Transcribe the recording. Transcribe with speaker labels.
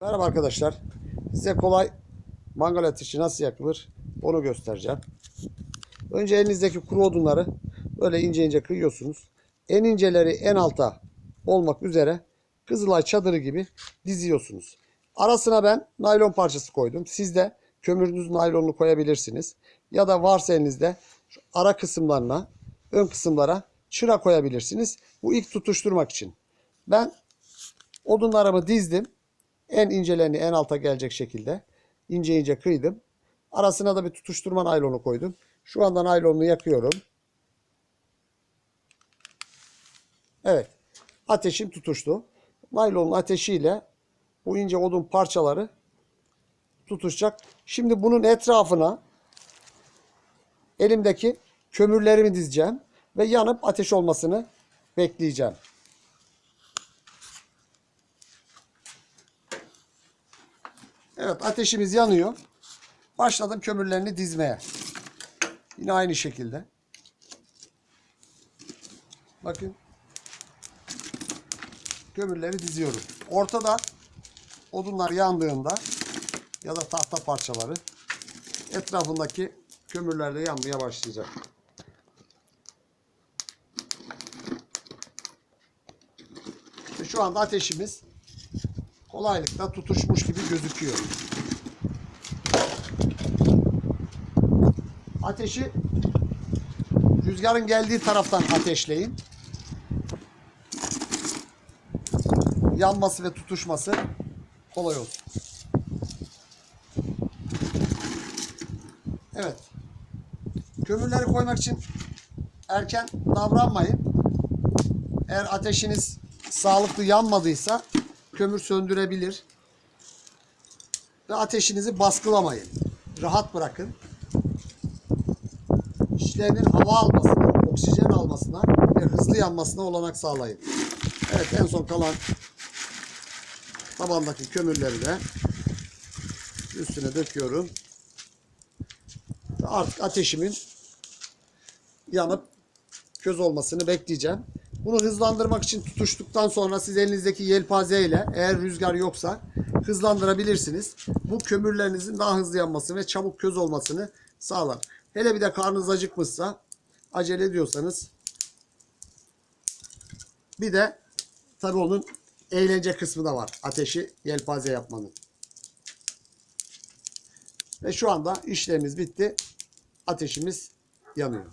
Speaker 1: Merhaba arkadaşlar. Size kolay mangal ateşi nasıl yakılır onu göstereceğim. Önce elinizdeki kuru odunları böyle ince ince kıyıyorsunuz. En inceleri en alta olmak üzere Kızılay çadırı gibi diziyorsunuz. Arasına ben naylon parçası koydum. Siz de kömürünüz naylonunu koyabilirsiniz. Ya da varsa elinizde şu ara kısımlarına, ön kısımlara çıra koyabilirsiniz. Bu ilk tutuşturmak için. Ben odunlarımı dizdim. En incelerini en alta gelecek şekilde ince ince kıydım. Arasına da bir tutuşturma naylonu koydum. Şu anda naylonunu yakıyorum. Evet. Ateşim tutuştu. Naylonun ateşiyle bu ince odun parçaları tutuşacak. Şimdi bunun etrafına elimdeki kömürlerimi dizeceğim ve yanıp ateş olmasını bekleyeceğim. Evet ateşimiz yanıyor. Başladım kömürlerini dizmeye. Yine aynı şekilde. Bakın. Kömürleri diziyorum. Ortada odunlar yandığında ya da tahta parçaları etrafındaki kömürler de yanmaya başlayacak. Şu anda ateşimiz kolaylıkla tutuşmuş gibi gözüküyor. Ateşi rüzgarın geldiği taraftan ateşleyin. Yanması ve tutuşması kolay olsun. Evet. Kömürleri koymak için erken davranmayın. Eğer ateşiniz sağlıklı yanmadıysa kömür söndürebilir. Ve ateşinizi baskılamayın. Rahat bırakın. İşlerinin hava almasına, oksijen almasına ve hızlı yanmasına olanak sağlayın. Evet en son kalan tabandaki kömürleri de üstüne döküyorum. Ve Artık ateşimin yanıp köz olmasını bekleyeceğim. Bunu hızlandırmak için tutuştuktan sonra siz elinizdeki yelpaze ile eğer rüzgar yoksa hızlandırabilirsiniz. Bu kömürlerinizin daha hızlı yanması ve çabuk köz olmasını sağlar. Hele bir de karnınız acıkmışsa acele ediyorsanız bir de tabii onun eğlence kısmı da var. Ateşi yelpaze yapmanın. Ve şu anda işlemimiz bitti. Ateşimiz yanıyor.